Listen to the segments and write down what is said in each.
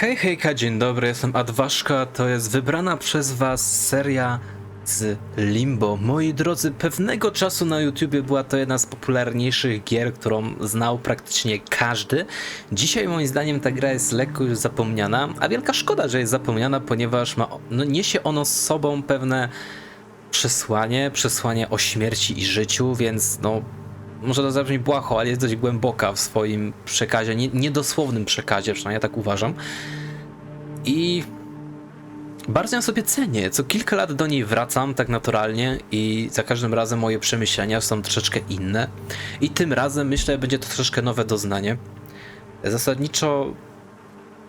Hej, hejka, dzień dobry, jestem Adwaszka, to jest wybrana przez was seria z Limbo. Moi drodzy, pewnego czasu na YouTubie była to jedna z popularniejszych gier, którą znał praktycznie każdy. Dzisiaj moim zdaniem ta gra jest lekko już zapomniana, a wielka szkoda, że jest zapomniana, ponieważ ma, no, niesie ono z sobą pewne przesłanie, przesłanie o śmierci i życiu, więc no może to zabrzmi błaho, ale jest dość głęboka w swoim przekazie, nie, niedosłownym przekazie, przynajmniej ja tak uważam. I bardzo ją sobie cenię. Co kilka lat do niej wracam tak naturalnie i za każdym razem moje przemyślenia są troszeczkę inne. I tym razem myślę, będzie to troszeczkę nowe doznanie. Zasadniczo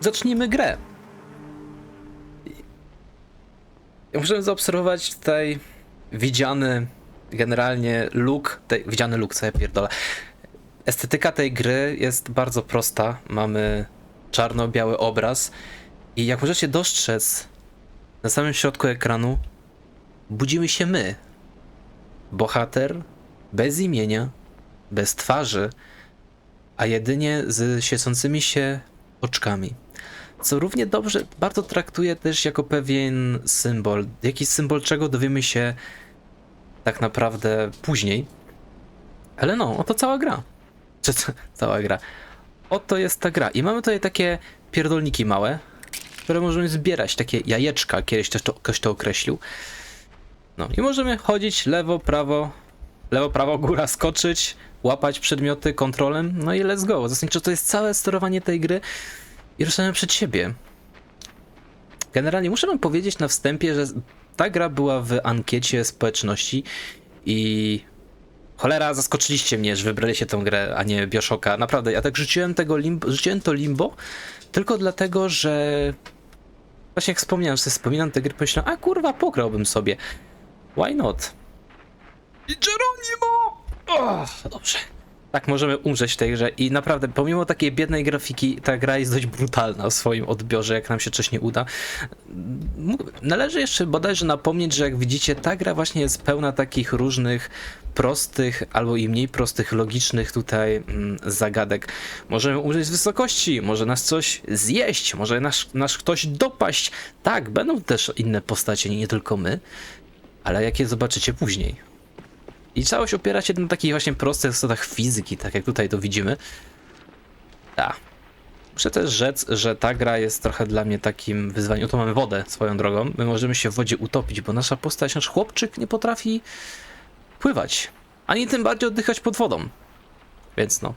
zacznijmy grę. Możemy zaobserwować tutaj widziany generalnie look, tej, widziany look, co ja pierdolę. Estetyka tej gry jest bardzo prosta. Mamy czarno-biały obraz i jak możecie dostrzec, na samym środku ekranu budzimy się my. Bohater bez imienia, bez twarzy, a jedynie z świecącymi się oczkami. Co równie dobrze bardzo traktuje też jako pewien symbol. Jakiś symbol czego dowiemy się tak naprawdę później. Ale no, oto cała gra. Czy ca- cała gra. Oto jest ta gra. I mamy tutaj takie pierdolniki małe, które możemy zbierać, takie jajeczka, kiedyś też to, ktoś to określił. No i możemy chodzić lewo, prawo, lewo, prawo, góra, skoczyć, łapać przedmioty kontrolem, no i let's go. Zasadniczo to jest całe sterowanie tej gry i ruszamy przed siebie. Generalnie muszę wam powiedzieć na wstępie, że ta gra była w ankiecie społeczności i cholera, zaskoczyliście mnie, że wybraliście tę grę, a nie Bioshocka. Naprawdę, ja tak rzuciłem tego limbo, rzuciłem to limbo tylko dlatego, że właśnie jak wspomniałem, że sobie wspominam tę gry, pomyślałem, a kurwa, pograłbym sobie. Why not? I Geronimo! Oh, dobrze. Tak możemy umrzeć w tej grze i naprawdę, pomimo takiej biednej grafiki, ta gra jest dość brutalna w swoim odbiorze, jak nam się coś nie uda. Należy jeszcze bodajże napomnieć, że jak widzicie, ta gra właśnie jest pełna takich różnych prostych albo i mniej prostych, logicznych tutaj zagadek. Możemy umrzeć z wysokości, może nas coś zjeść, może nas, nas ktoś dopaść. Tak, będą też inne postacie, nie tylko my, ale jakie zobaczycie później. I całość opiera się na takich właśnie prostych zasadach fizyki, tak jak tutaj to widzimy. Tak. Muszę też rzec, że ta gra jest trochę dla mnie takim wyzwaniem. Tu mamy wodę swoją drogą. My możemy się w wodzie utopić, bo nasza postać, nasz chłopczyk nie potrafi pływać. Ani tym bardziej oddychać pod wodą. Więc no.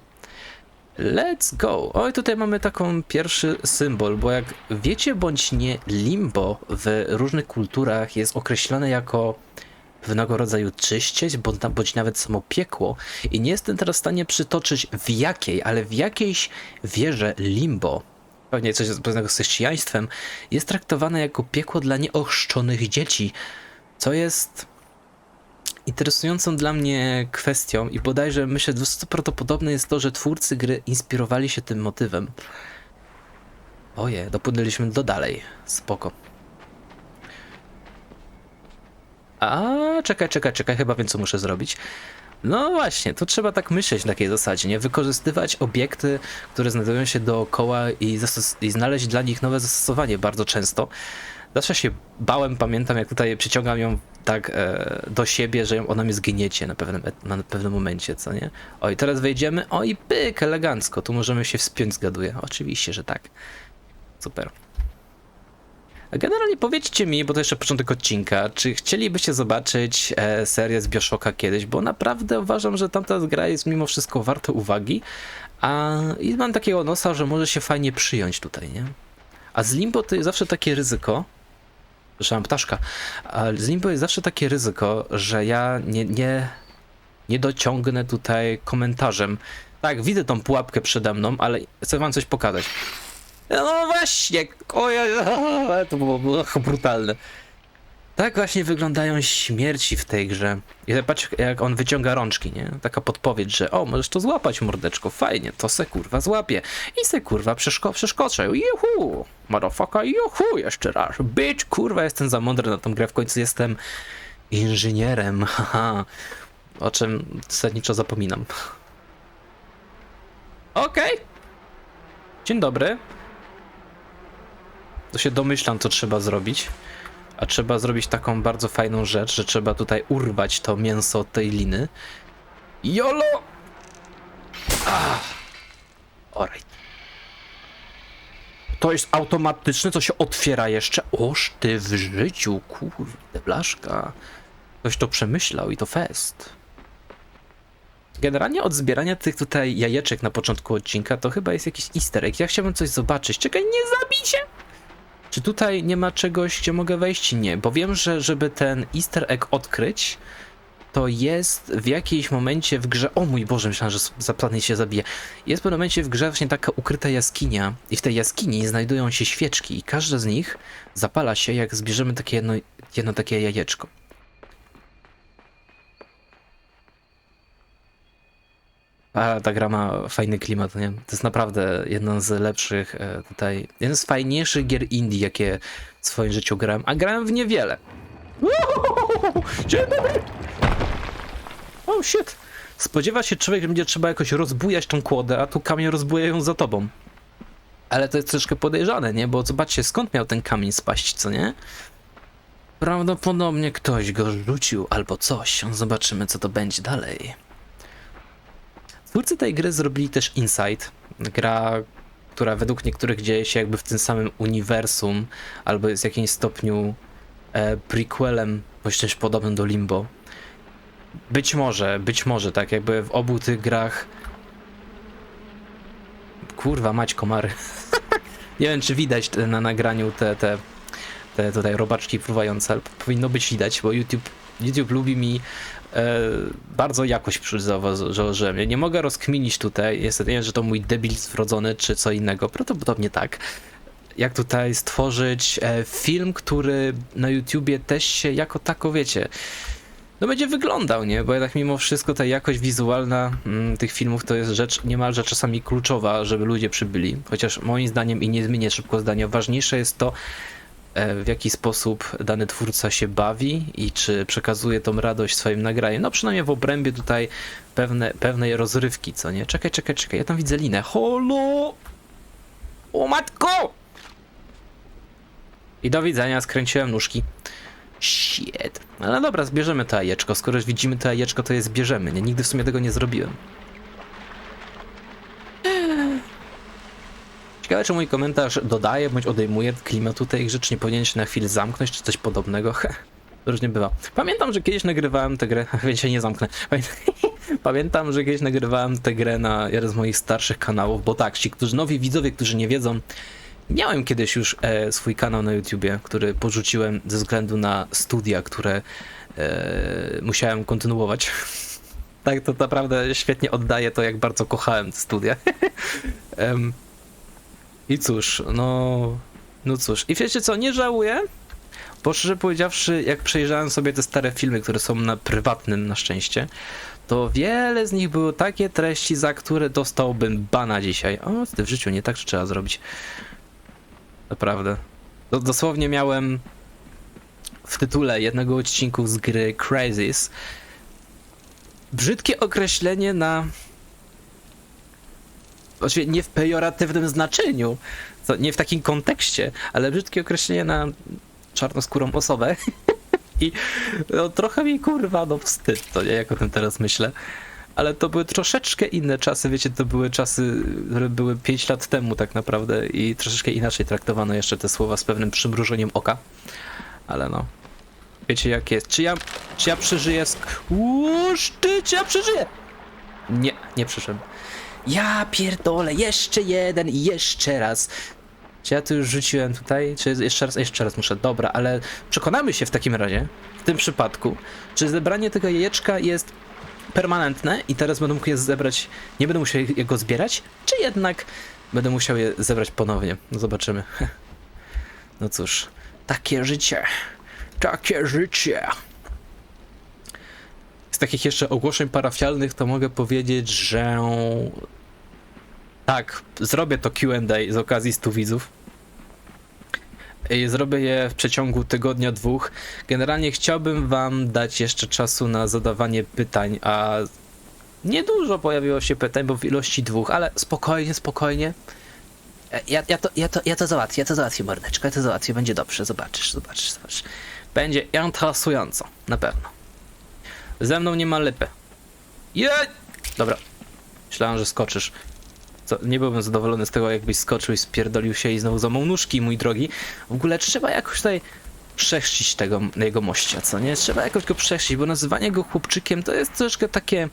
Let's go. Oj, tutaj mamy taką pierwszy symbol, bo jak wiecie bądź nie, limbo w różnych kulturach jest określone jako pewnego rodzaju czyściec, bądź, bądź nawet samo piekło. I nie jestem teraz w stanie przytoczyć w jakiej, ale w jakiejś wierze limbo, pewnie coś związanego z chrześcijaństwem, jest traktowane jako piekło dla nieochrzczonych dzieci, co jest interesującą dla mnie kwestią i bodajże myślę, dosyć prawdopodobne jest to, że twórcy gry inspirowali się tym motywem. Oje, dopłynęliśmy do dalej. Spoko. A, czekaj, czekaj, czekaj, chyba wiem, co muszę zrobić. No właśnie, to trzeba tak myśleć na takiej zasadzie, nie? Wykorzystywać obiekty, które znajdują się dookoła i, i znaleźć dla nich nowe zastosowanie bardzo często. Zawsze się bałem, pamiętam, jak tutaj przyciągam ją tak e, do siebie, że ją, ona mnie zgniecie na pewnym, na pewnym momencie, co nie? Oj, teraz wejdziemy, oj, pyk, elegancko, tu możemy się wspiąć, zgaduję. Oczywiście, że tak. Super. Generalnie powiedzcie mi, bo to jeszcze początek odcinka, czy chcielibyście zobaczyć e, serię z Bioshocka kiedyś, bo naprawdę uważam, że tamta gra jest mimo wszystko warta uwagi, a i mam takiego nosa, że może się fajnie przyjąć tutaj, nie? A z Limbo to jest zawsze takie ryzyko, Słyszałem ptaszka, a z Limbo jest zawsze takie ryzyko, że ja nie, nie, nie dociągnę tutaj komentarzem. Tak, widzę tą pułapkę przede mną, ale chcę wam coś pokazać. No właśnie, ojej, to było, było brutalne. Tak właśnie wyglądają śmierci w tej grze. I patrz, jak on wyciąga rączki, nie? Taka podpowiedź, że o, możesz to złapać, mordeczko, fajnie, to se kurwa złapie. I se kurwa przeszko przeszkoczę. Juhu! Motherfucker, juhu! Jeszcze raz. Bitch, kurwa, jestem za mądry na tą grę, w końcu jestem inżynierem, haha. O czym zasadniczo zapominam. Okej. Dzień dobry. To się domyślam, co trzeba zrobić. A trzeba zrobić taką bardzo fajną rzecz, że trzeba tutaj urwać to mięso od tej liny. Jolo! Ah. To jest automatyczne, to się otwiera jeszcze. Oż ty w życiu, kurde, blaszka. Ktoś to przemyślał i to fest. Generalnie od zbierania tych tutaj jajeczek na początku odcinka to chyba jest jakiś easter egg. Ja chciałbym coś zobaczyć. Czekaj, nie zabij się! Czy tutaj nie ma czegoś, gdzie mogę wejść? Nie, bo wiem, że żeby ten easter egg odkryć, to jest w jakimś momencie w grze. O mój Boże, myślałem, że zaplatny się zabije. Jest w pewnym momencie w grze właśnie taka ukryta jaskinia, i w tej jaskini znajdują się świeczki, i każda z nich zapala się, jak zbierzemy takie jedno, jedno takie jajeczko. A ta gra ma fajny klimat, nie? To jest naprawdę jedna z lepszych e, tutaj, jeden z fajniejszych gier indie, jakie w swoim życiu grałem, a grałem w niewiele. Dzień dobry! Oh shit! Spodziewa się człowiek, że będzie trzeba jakoś rozbujać tą kłodę, a tu kamień rozbuje ją za tobą. Ale to jest troszkę podejrzane, nie? Bo zobaczcie, skąd miał ten kamień spaść, co nie? Prawdopodobnie ktoś go rzucił albo coś. Zobaczymy, co to będzie dalej. Twórcy tej gry zrobili też Inside, gra, która według niektórych dzieje się jakby w tym samym uniwersum, albo jest w jakimś stopniu e, prequelem, bądź też podobnym do Limbo. Być może, być może, tak jakby w obu tych grach. Kurwa, mać komary. Nie wiem, czy widać na nagraniu te, te, te tutaj robaczki fruwające, ale powinno być widać, bo YouTube, YouTube lubi mi bardzo jakość przy- zauważyłem. Ja nie mogę rozkminić tutaj, niestety nie wiem, że to mój debilizm wrodzony, czy co innego, prawdopodobnie tak. Jak tutaj stworzyć e, film, który na YouTubie też się jako tako, wiecie, no będzie wyglądał, nie? Bo jednak mimo wszystko ta jakość wizualna mm, tych filmów to jest rzecz niemalże czasami kluczowa, żeby ludzie przybyli. Chociaż moim zdaniem, i nie zmienię szybko zdania, ważniejsze jest to, e, w jaki sposób dany twórca się bawi i czy przekazuje tą radość swoim nagraniem. No przynajmniej w obrębie tutaj pewne, pewnej rozrywki, co nie? Czekaj, czekaj, czekaj, ja tam widzę linę. Holo! O matko! I do widzenia, skręciłem nóżki. Shit. Ale dobra, zbierzemy to jajeczko. Skoro już widzimy to jajeczko, to je zbierzemy. Nie, nigdy w sumie tego nie zrobiłem. Ciekawe, czy mój komentarz dodaje bądź odejmuje klimatu tej gry, czy nie powinien się na chwilę zamknąć, czy coś podobnego. Różnie bywa. Pamiętam, że kiedyś nagrywałem tę grę, więc się nie zamknę. Pamię- Pamiętam, że kiedyś nagrywałem tę grę na jeden z moich starszych kanałów, bo tak, ci, którzy nowi widzowie, którzy nie wiedzą, Miałem kiedyś już e, swój kanał na YouTubie, który porzuciłem ze względu na studia, które e, musiałem kontynuować. tak, to naprawdę świetnie oddaje to, jak bardzo kochałem te studia. Em, I cóż, no, no cóż. I wiecie co, nie żałuję, bo szczerze powiedziawszy, jak przejrzałem sobie te stare filmy, które są na prywatnym na szczęście, to wiele z nich były takie treści, za które dostałbym bana dzisiaj. O, w życiu nie tak trzeba zrobić. Naprawdę. Do, dosłownie miałem w tytule jednego odcinku z gry Crazies brzydkie określenie na. Oczywiście nie w pejoratywnym znaczeniu, nie w takim kontekście, ale brzydkie określenie na czarnoskórą osobę. I no, trochę mi kurwa, no wstyd, to nie, jak o tym teraz myślę. Ale to były troszeczkę inne czasy, wiecie, to były czasy, które były 5 lat temu tak naprawdę i troszeczkę inaczej traktowano jeszcze te słowa z pewnym przymrużeniem oka. Ale no, wiecie jak jest. Czy ja, czy ja przeżyję? Łuż ty, czy ja przeżyję? Nie, nie przyszedłem. Ja pierdolę, jeszcze jeden i jeszcze raz. Czy ja to już rzuciłem tutaj? Czy jeszcze raz? Jeszcze raz muszę. Dobra, ale przekonamy się w takim razie, w tym przypadku, czy zebranie tego jajeczka jest permanentne i teraz będę mógł je zebrać, nie będę musiał jego zbierać, czy jednak będę musiał je zebrać ponownie. No zobaczymy. No cóż, takie życie. Takie życie. Z takich jeszcze ogłoszeń parafialnych to mogę powiedzieć, że tak, zrobię to Q&A z okazji 100 widzów. I Zrobię je w przeciągu tygodnia, dwóch. Generalnie chciałbym wam dać jeszcze czasu na zadawanie pytań, a niedużo pojawiło się pytań, bo w ilości dwóch, ale spokojnie, spokojnie. Ja, ja, to, ja, to, ja to załatwię, ja to załatwię, mordeczko, ja to załatwię, będzie dobrze, zobaczysz, zobaczysz, zobaczysz. Będzie interesująco, na pewno. Ze mną nie ma lypy. Je! Dobra. Myślałem, że skoczysz. Co, nie byłbym zadowolony z tego, jakbyś skoczył i spierdolił się i znowu złamał nóżki, mój drogi. W ogóle trzeba jakoś tutaj przechrzcić tego jego mościa, co nie? Trzeba jakoś go przechrzcić, bo nazywanie go chłopczykiem to jest troszkę takie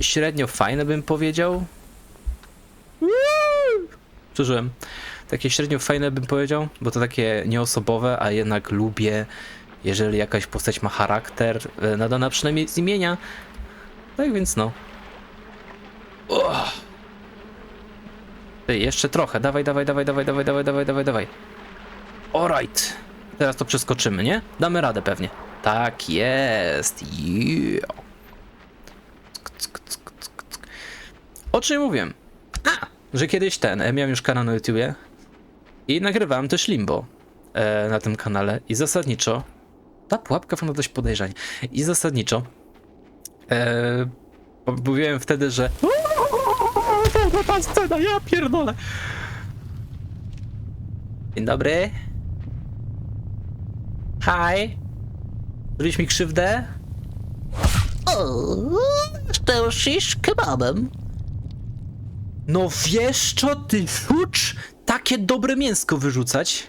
średnio fajne, bym powiedział. Przeżyłem. Takie średnio fajne bym powiedział, bo to takie nieosobowe, a jednak lubię, jeżeli jakaś postać ma charakter, e, nadana przynajmniej z imienia. Tak więc no. Uch. Ty, jeszcze trochę. Dawaj, dawaj, dawaj, dawaj, dawaj, dawaj, dawaj, dawaj, dawaj. Alright. Teraz to przeskoczymy, nie? Damy radę pewnie. Tak jest. Yeah. O czym mówiłem? A, że kiedyś ten, e, miałem już kanał na YouTubie i nagrywałem też Limbo e, na tym kanale i zasadniczo ta pułapka wygląda dość podejrzanie i zasadniczo e, mówiłem wtedy, że Dobra, ta scena, ja pierdolę. Dzień dobry. Hi. Zrobiłeś mi krzywdę? O, sztelsisz kebabem. No wiesz co, ty fucz? Takie dobre mięsko wyrzucać?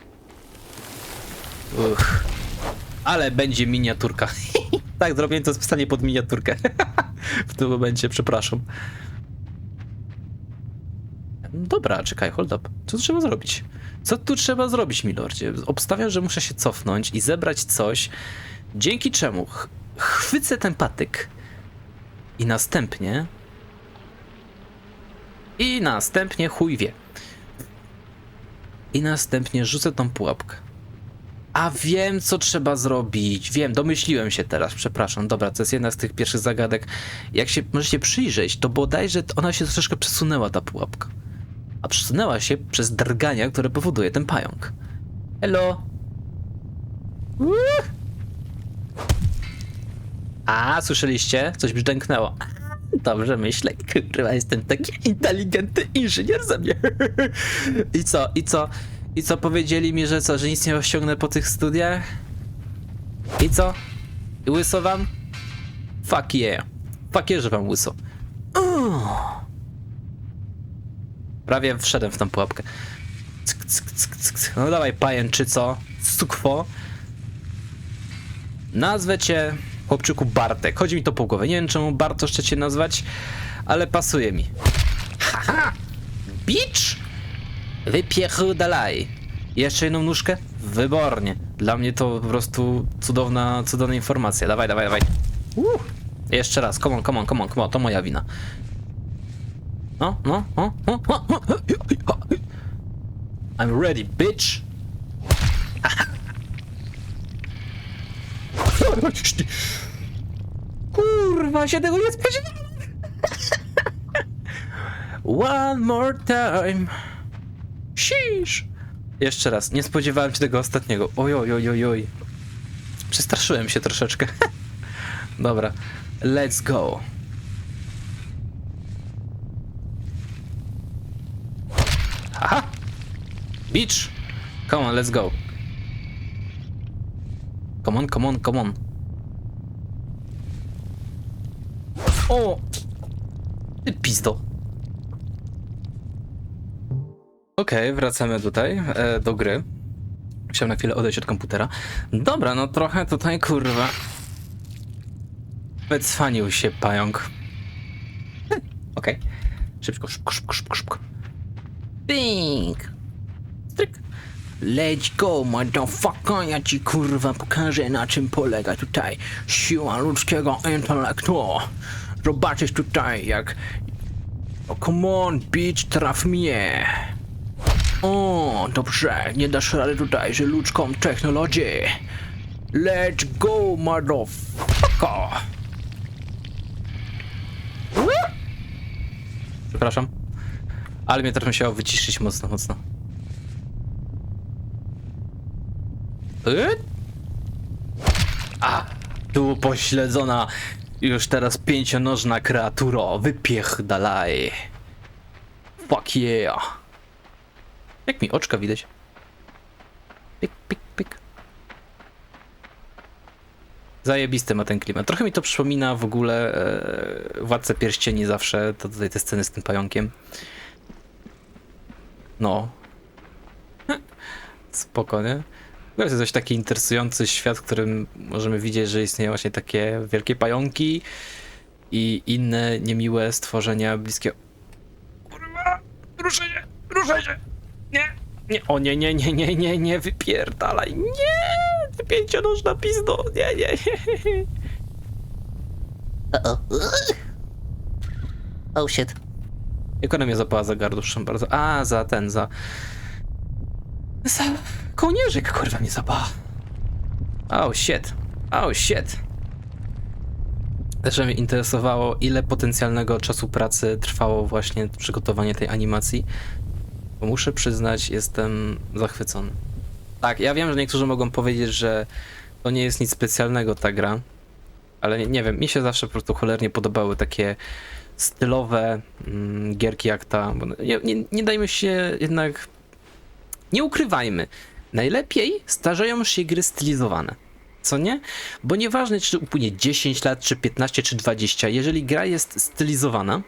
Uch. Ale będzie miniaturka. tak, zrobię to spisanie pod miniaturkę. w tym momencie, przepraszam. Dobra, czekaj, hold up. Co tu trzeba zrobić? Co tu trzeba zrobić, milordzie? Obstawiam, że muszę się cofnąć i zebrać coś, dzięki czemu ch chwycę ten patyk i następnie i następnie chuj wie. I następnie rzucę tą pułapkę. A wiem, co trzeba zrobić. Wiem, domyśliłem się teraz, przepraszam. Dobra, to jest jedna z tych pierwszych zagadek. Jak się możecie przyjrzeć, to bodajże ona się troszeczkę przesunęła, ta pułapka. A przesunęła się przez drgania, które powoduje ten pająk. Hello. A, słyszeliście? Coś brzdęknęło. Dobrze myślę, kurwa, jestem taki inteligentny inżynier ze mnie. I co, i co? I co powiedzieli mi, że co, że nic nie osiągnę po tych studiach? I co? I łyso wam? Fuck yeah. Fuck yeah, że wam łyso. Prawie wszedłem w tą pułapkę. No dawaj, pajen, czy co? Sukwo. Nazwę cię, chłopczyku, Bartek. Chodzi mi to po głowie. Nie wiem, czemu Bartosz chcę cię nazwać, ale pasuje mi. Haha! Bitch! Wypierdalaj. Jeszcze jedną nóżkę? Wybornie. Dla mnie to po prostu cudowna, cudowna informacja. Dawaj, dawaj, dawaj. Uh. Jeszcze raz. Come on, come on, come on, come on. To moja wina. No, no, no, no, no, no. I'm ready, bitch. Kurwa, się tego nie spodziewałem. One more time. Jeszcze raz, nie spodziewałem się tego ostatniego. Oj, oj, oj, oj, oj. Przestraszyłem się troszeczkę. Dobra, let's go. Aha! Beach! Come on, let's go. Come on, come on, come on. O! Ty pizdo. Okej, wracamy tutaj e, do gry. Chciałem na chwilę odejść od komputera. Dobra, no trochę tutaj kurwa. Wycwanił się pająk. Okej. Szybko, szybko, szybko, szybko, szybko. Bing! Stryk. Let's go, motherfucker, ja ci kurwa pokażę na czym polega tutaj siła ludzkiego intelektu. Zobaczysz tutaj jak... O, come on, bitch, traf mnie. O, dobrze, nie dasz rady tutaj, że ludzką technologię. Let's go, motherfucker. Przepraszam. Ale mnie teraz musiało wyciszyć mocno, mocno. Y? A, tu pośledzona już teraz pięcionożna kreaturo, wypiech dalej. Fuck yeah. Jak mi oczka widać? Pik, pik, pik. Zajebisty ma ten klimat. Trochę mi to przypomina w ogóle e, Władcę Pierścieni zawsze, to tutaj te sceny z tym pająkiem. No. Spoko, nie? To jest dość taki interesujący świat, w którym możemy widzieć, że istnieją właśnie takie wielkie pająki i inne niemiłe stworzenia bliskie. Kurwa! Ruszaj się! Nie! Nie! O nie, nie, nie, nie, nie, nie, wypierdalaj! Nie! Ty pięcionożna pizdo! Nie, nie, nie! Uh-oh. Oh shit. Jak ona mnie zapała za garduszem bardzo. A, za ten, za... Za... Kołnierzyk, kurwa, mnie zapała. Oh shit. Oh shit. Też mnie interesowało, ile potencjalnego czasu pracy trwało właśnie przygotowanie tej animacji. Bo muszę przyznać, jestem zachwycony. Tak, ja wiem, że niektórzy mogą powiedzieć, że to nie jest nic specjalnego ta gra, ale nie, nie wiem, mi się zawsze po prostu cholernie podobały takie stylowe mm, gierki jak ta. Nie, nie, nie dajmy się jednak. Nie ukrywajmy. Najlepiej starzeją się gry stylizowane. Co nie? Bo nieważne, czy upłynie 10 lat, czy 15, czy 20, jeżeli gra jest stylizowana.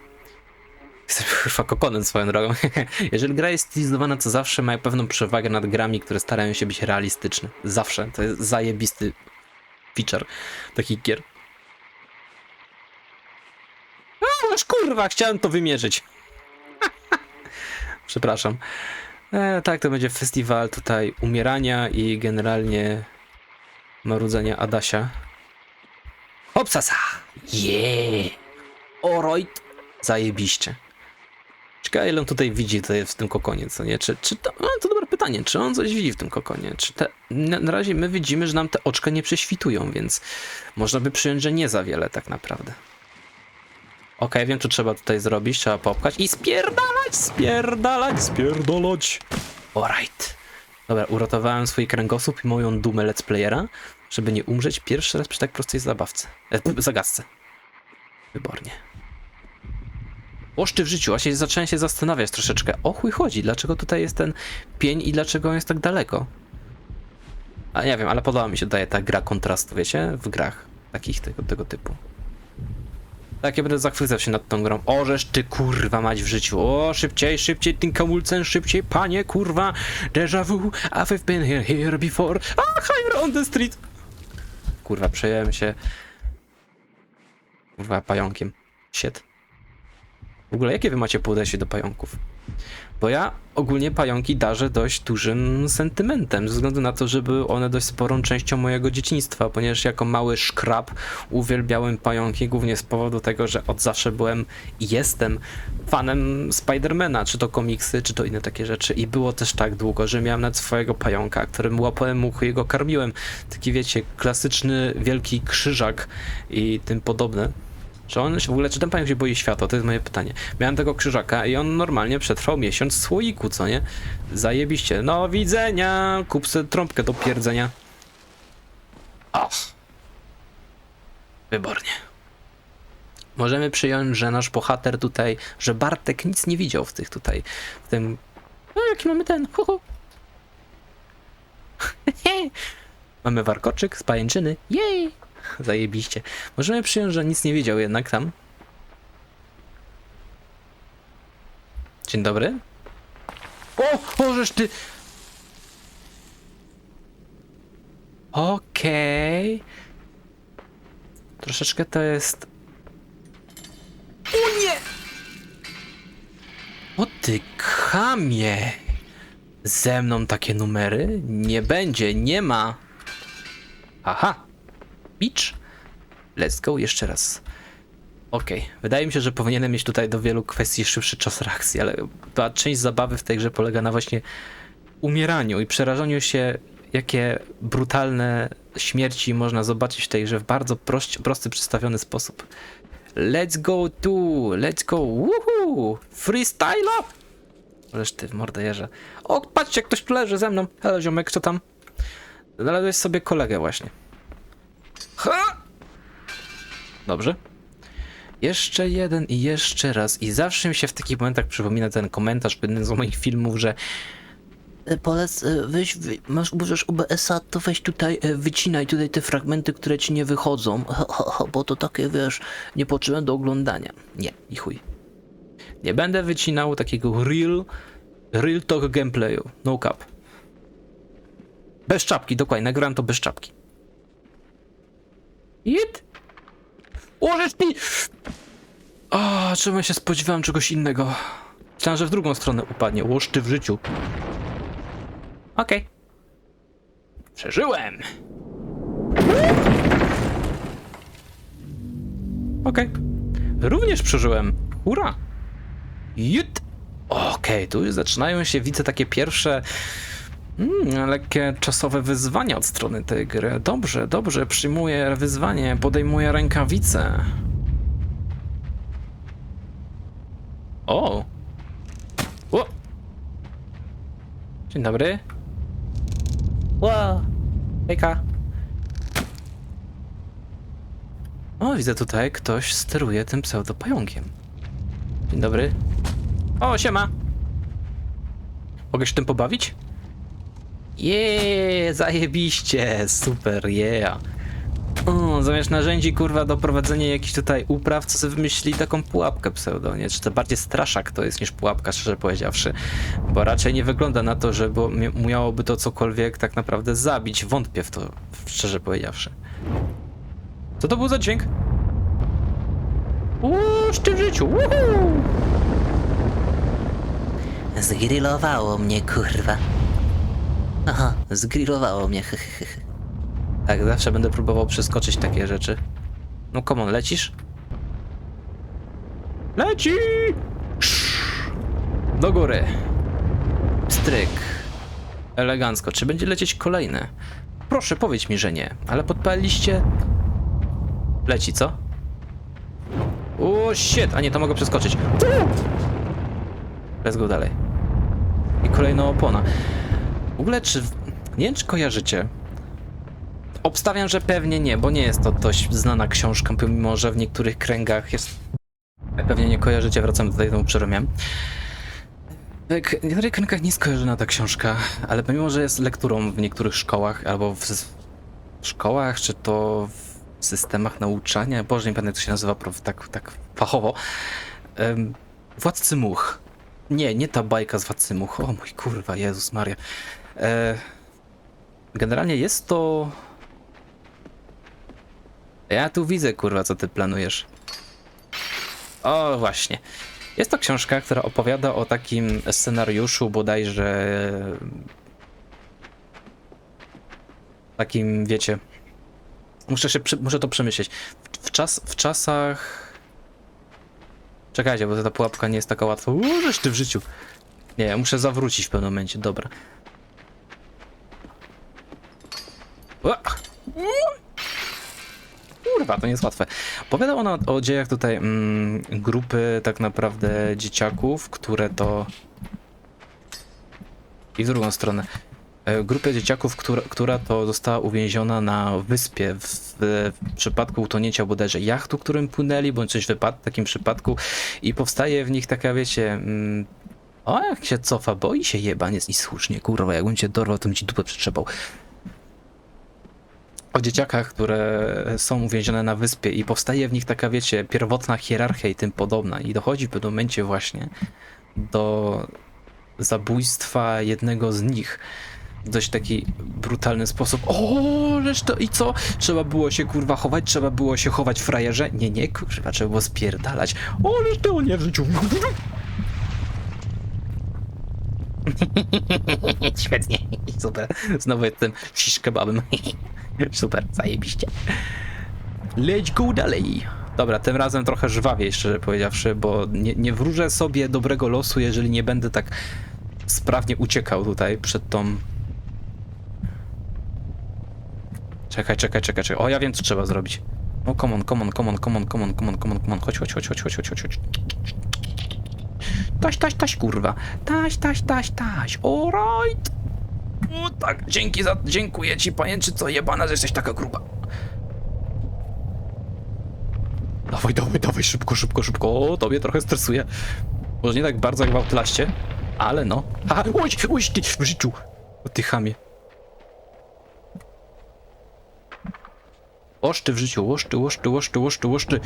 Jestem chyba kokonem swoją drogą. jeżeli gra jest stylizowana, to zawsze ma pewną przewagę nad grami, które starają się być realistyczne. Zawsze. To jest zajebisty feature takich gier. Ależ kurwa, chciałem to wymierzyć. Przepraszam. E, tak, to będzie festiwal tutaj umierania i generalnie marudzenia Adasia. Hopsasa! Yeah! Alright! Zajebiście. Ciekawe, ile on tutaj widzi tutaj w tym kokonie, co nie? Czy, czy to, no, to dobre pytanie, czy on coś widzi w tym kokonie? Czy te, na, na razie my widzimy, że nam te oczka nie prześwitują, więc można by przyjąć, że nie za wiele tak naprawdę. Okej, wiem, co trzeba tutaj zrobić. Trzeba popchać i spierdalać, spierdalać, spierdalać. Alright. Dobra, uratowałem swój kręgosłup i moją dumę let's playera, żeby nie umrzeć pierwszy raz przy tak prostej zabawce. E, zagadce. Wybornie. Oszty w życiu, a się zacząłem się zastanawiać troszeczkę. O chuj chodzi, dlaczego tutaj jest ten pień i dlaczego on jest tak daleko? A nie wiem, ale podoba mi się daje ta gra kontrastu, wiecie? W grach takich tego, tego typu. Tak, ja będę zachwycał się nad tą grą. O, żeż ty kurwa mać w życiu. O, szybciej, szybciej, tym kamulcem, szybciej, panie, kurwa. Déjà vu, I've been here, here before. A, higher on the street. Kurwa, przejąłem się. Kurwa, pająkiem. Shit. W ogóle, jakie wy macie podejście do pająków? Bo ja ogólnie pająki darzę dość dużym sentymentem, ze względu na to, że były one dość sporą częścią mojego dzieciństwa, ponieważ jako mały szkrab uwielbiałem pająki, głównie z powodu tego, że od zawsze byłem i jestem fanem Spidermana, czy to komiksy, czy to inne takie rzeczy. I było też tak długo, że miałem nawet swojego pająka, którym łapałem muchy i go karmiłem. Taki wiecie, klasyczny wielki krzyżak i tym podobne. Czy on się w ogóle, czy ten pająk się boi światła? To jest moje pytanie. Miałem tego krzyżaka i on normalnie przetrwał miesiąc w słoiku, co nie? Zajebiście. No widzenia! Kup sobie trąbkę do pierdzenia. Ach. Wybornie. Możemy przyjąć, że nasz bohater tutaj, że Bartek nic nie widział w tych tutaj, w tym... No jaki mamy ten, ho, ho. mamy warkoczyk z pajęczyny, jej! Zajebiście. Możemy przyjąć, że nic nie wiedział jednak tam. Dzień dobry. O, możesz ty... Okej. Troszeczkę to jest... O nie! O ty kamie! Ze mną takie numery? Nie będzie, nie ma. Aha. Beach? Let's go jeszcze raz. Okej, wydaje mi się, że powinienem mieć tutaj do wielu kwestii szybszy czas reakcji, ale ta część zabawy w tej grze polega na właśnie umieraniu i przerażeniu się, jakie brutalne śmierci można zobaczyć w tej grze w bardzo prości, prosty, przedstawiony sposób. Let's go tu, let's go, woohoo, freestyle up! Ależ ty w morderze. O, patrzcie, ktoś tu leży ze mną. Hello, ziomek, co tam? Znalazłeś sobie kolegę właśnie. Dobrze. Jeszcze jeden i jeszcze raz. I zawsze mi się w takich momentach przypomina ten komentarz w jednym z moich filmów, że E, Polec, e, weź, wy, masz, używasz OBS-a, to weź tutaj, e, wycinaj tutaj te fragmenty, które ci nie wychodzą, bo to takie, wiesz, niepotrzebne do oglądania. Nie, i chuj. Nie będę wycinał takiego real, real talk gameplayu. No cap. Bez czapki, dokładnie, nagrałem to bez czapki. Jed? Ożeż ty! O, czemu się spodziewałem czegoś innego? Myślałem, że w drugą stronę upadnie. Łoż ty w życiu. Okej. Przeżyłem! Okej. Również przeżyłem. Hurra! Jut! Okej, tu już zaczynają się, widzę takie pierwsze mm, lekkie czasowe wyzwania od strony tej gry. Dobrze, dobrze, przyjmuję wyzwanie, podejmuję rękawice. O! o! Dzień dobry. Ła! Hejka. O, widzę tutaj, ktoś steruje tym pseudopająkiem. Dzień dobry. O, siema. Mogę się tym pobawić? Jeee, zajebiście, super, yeah. O, zamiast narzędzi, kurwa, do prowadzenia jakichś tutaj upraw, co sobie wymyślili taką pułapkę pseudo, nie? Czy to bardziej straszak to jest niż pułapka, szczerze powiedziawszy. Bo raczej nie wygląda na to, że mi- miałoby to cokolwiek tak naprawdę zabić. Wątpię w to, szczerze powiedziawszy. Co to był za dźwięk? Uuu, w życiu, woohoo! Zgrillowało mnie, kurwa. Aha, zgrillowało mnie, Tak, zawsze będę próbował przeskoczyć takie rzeczy. No come on, lecisz? Leci! Do góry. Stryk. Elegancko. Czy będzie lecieć kolejne? Proszę, powiedz mi, że nie. Ale podpaliliście... Leci, co? O, shit! A nie, to mogę przeskoczyć. Let's go dalej. I kolejna opona. W ogóle, czy... Nie wiem, czy kojarzycie, Obstawiam, że pewnie nie, bo nie jest to dość znana książka, pomimo że w niektórych kręgach jest. Pewnie nie kojarzycie, wracam do przerwiem. W niektórych kręgach nie jest ta książka, ale pomimo, że jest lekturą w niektórych szkołach albo w, szkołach, czy to w systemach nauczania, boże nie pamiętam jak to się nazywa tak, tak fachowo. Um, Władcy Much. Nie, nie ta bajka z Władcy Much. O mój kurwa, Jezus Maria. E, generalnie jest to ja tu widzę, kurwa, co ty planujesz. O, właśnie. Jest to książka, która opowiada o takim scenariuszu bodajże... Takim, wiecie... Muszę się, muszę to przemyśleć. W, czas, w czasach... Czekajcie, bo ta pułapka nie jest taka łatwa. Użyć ty w życiu. Nie, muszę zawrócić w pewnym momencie, dobra. Kurwa, to nie jest łatwe. Opowiada ona o dziejach tutaj mm, grupy tak naprawdę dzieciaków, które to... I w drugą stronę. E, Grupę dzieciaków, która, która to została uwięziona na wyspie w, w przypadku utonięcia bodajże jachtu, którym płynęli, bądź coś wypadł w takim przypadku i powstaje w nich taka, wiecie... Mm, o, jak się cofa, boi się jeba, jest i słusznie, kurwa, jakbym cię dorwał, to bym ci dupę przetrzepał o dzieciakach, które są uwięzione na wyspie i powstaje w nich taka, wiecie, pierwotna hierarchia i tym podobna. I dochodzi w pewnym momencie właśnie do zabójstwa jednego z nich w dość taki brutalny sposób. O, lecz to i co? Trzeba było się kurwa chować, trzeba było się chować frajerze? Nie, nie, kurwa, trzeba było spierdalać. O, lecz to nie w życiu. Świetnie, super. Znowu jestem shish kebabem. Super, zajebiście. Leć go dalej. Dobra, tym razem trochę żwawiej, szczerze powiedziawszy, bo nie, nie wróżę sobie dobrego losu, jeżeli nie będę tak sprawnie uciekał tutaj przed tą... Czekaj, czekaj, czekaj, czekaj. O, ja wiem, co trzeba zrobić. O, come on, come on, come on, come on, come on, come on, come on, come on. Chodź, chodź, chodź, chodź, chodź, chodź, chodź, chodź. Taś, taś, taś, kurwa. Taś, taś, taś, taś. Alright. O tak, dzięki za, dziękuję ci pajęczy, co jebana, że jesteś taka gruba. Dawaj, dawaj, dawaj, szybko, szybko, szybko. O, tobie trochę stresuje. Może nie tak bardzo jak w Outlaście, Ale no. Aha, oj, oj, ty w życiu. O ty chamie. Łoszty w życiu, łoszty, łoszty, łoszty, łoszty, łoszty.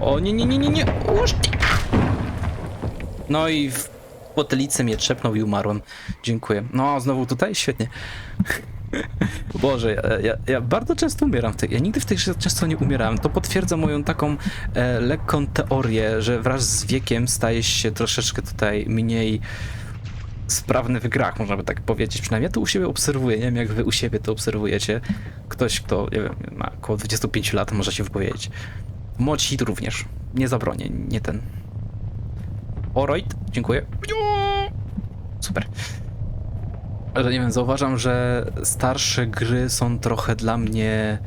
O nie, nie, nie, nie, nie, łoszty. No i potylicę mnie trzepnął i umarłem. Dziękuję. No, znowu tutaj? Świetnie. Boże, ja, ja, ja bardzo często umieram w tej. Ja nigdy w grze często nie umierałem. To potwierdza moją taką e, lekką teorię, że wraz z wiekiem stajesz się troszeczkę tutaj mniej sprawny w grach, można by tak powiedzieć. Przynajmniej ja to u siebie obserwuję. Nie wiem, jak wy u siebie to obserwujecie. Ktoś, kto nie wiem, ma około 25 lat, może się wypowiedzieć. Młodsi również. Nie zabronię, nie ten. Alright, dziękuję. Super. Ale nie wiem, zauważam, że starsze gry są trochę dla mnie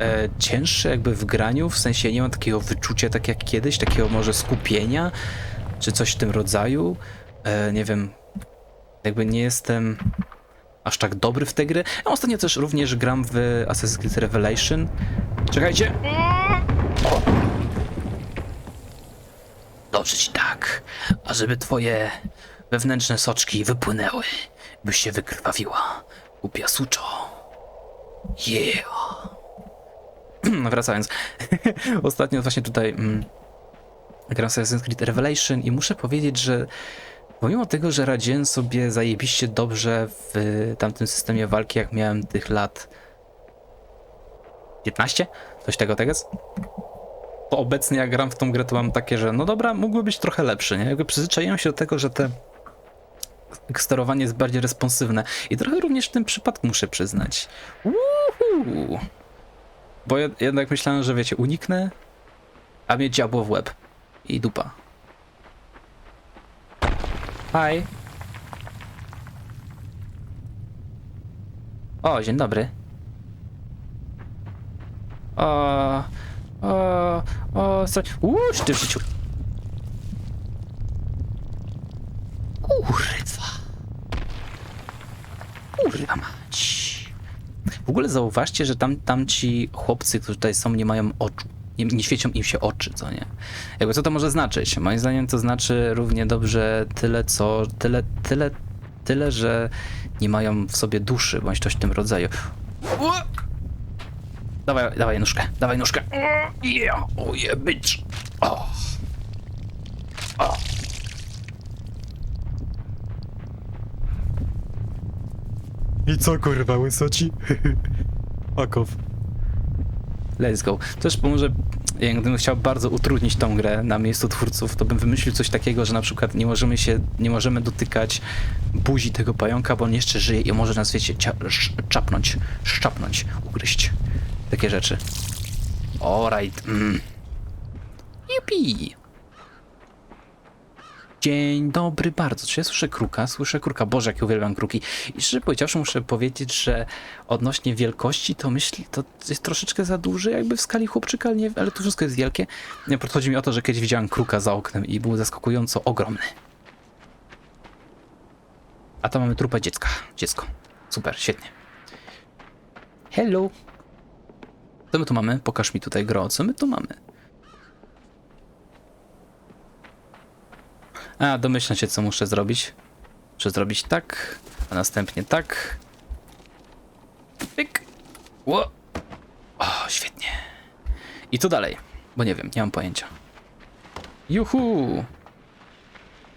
e, cięższe jakby w graniu, w sensie nie mam takiego wyczucia tak jak kiedyś, takiego może skupienia, czy coś w tym rodzaju. E, nie wiem, jakby nie jestem aż tak dobry w te gry. A ostatnio też również gram w Assassin's Creed Revelation. Czekajcie! O. Dobrze ci tak, a żeby twoje wewnętrzne soczki wypłynęły, byś się wykrwawiła, głupia suczo. Yeah. Wracając. Ostatnio właśnie tutaj mm, gram Assassin's Creed Revelation i muszę powiedzieć, że pomimo tego, że radziłem sobie zajebiście dobrze w tamtym systemie walki, jak miałem tych lat 15? Coś tego tego jest? To obecnie jak gram w tą grę, to mam takie, że no dobra, mógłby być trochę lepszy, nie? Jakby przyzwyczaiłem się do tego, że te sterowanie jest bardziej responsywne. I trochę również w tym przypadku muszę przyznać. Uhu. Bo jed- jednak myślałem, że wiecie, uniknę, a mnie diabło w łeb. I dupa. Hi. O, dzień dobry. O, o, co? Uż, ty w życiu. Kurwa. Kurwa mać. W ogóle zauważcie, że tam, tamci chłopcy, którzy tutaj są, nie mają oczu. Nie, nie świecią im się oczy, co nie? Jakby co to może znaczyć? Moim zdaniem to znaczy równie dobrze tyle, co... Tyle, tyle, tyle, że nie mają w sobie duszy, bądź coś w tym rodzaju. Dawaj, dawaj nóżkę, dawaj nóżkę. Yeah, oh yeah, bitch. O. O. I co kurwa, łysoci? Okow. Let's go. Też pomoże, jak gdybym chciał bardzo utrudnić tą grę na miejscu twórców, to bym wymyślił coś takiego, że na przykład nie możemy się, nie możemy dotykać buzi tego pająka, bo on jeszcze żyje i może nas, wiecie, cia- sz- czapnąć, szczapnąć, ugryźć. Takie rzeczy. Alright. Mm. Jupi. Dzień dobry bardzo. Czy ja słyszę kruka? Słyszę kruka. Boże, jak ja uwielbiam kruki. I szczerze powiedziawszy, muszę powiedzieć, że odnośnie wielkości, to myśl, to jest troszeczkę za duży jakby w skali chłopczyka, ale, nie, ale to wszystko jest wielkie. Nie, chodzi mi o to, że kiedyś widziałem kruka za oknem i był zaskakująco ogromny. A tam mamy trupę dziecka. Dziecko. Super, świetnie. Hello. Co my tu mamy? Pokaż mi tutaj gro. Co my tu mamy? A, domyślam się, co muszę zrobić. Muszę zrobić tak, a następnie tak. Pyk. Ło. O, świetnie. I co dalej? Bo nie wiem, nie mam pojęcia. Juhu!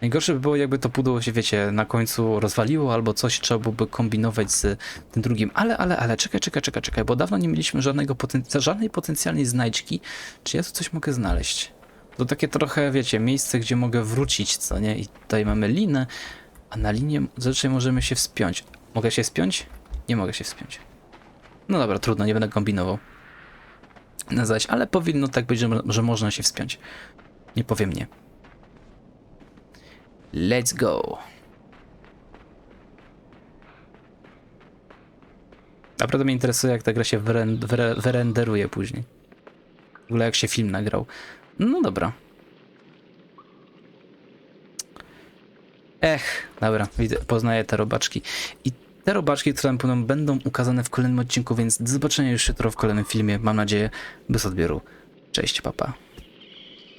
Najgorsze by było, jakby to pudło się, wiecie, na końcu rozwaliło albo coś trzeba byłoby kombinować z tym drugim. Ale, ale, ale, czekaj, czekaj, czekaj, czekaj, bo dawno nie mieliśmy żadnego poten- żadnej potencjalnej znajdźki. Czy ja tu coś mogę znaleźć? To takie trochę, wiecie, miejsce, gdzie mogę wrócić, co nie? I tutaj mamy linę, a na linię zazwyczaj możemy się wspiąć. Mogę się wspiąć? Nie mogę się wspiąć. No dobra, trudno, nie będę kombinował. No zaś, ale powinno tak być, że, że można się wspiąć. Nie powiem nie. Let's go. Naprawdę mnie interesuje, jak ta gra się wyren- wyre- wyrenderuje później. W ogóle jak się film nagrał. No dobra. Ech, dobra, poznaję te robaczki. I te robaczki, które na pewno będą ukazane w kolejnym odcinku, więc do zobaczenia już jutro w kolejnym filmie. Mam nadzieję, bez odbioru. Cześć, papa.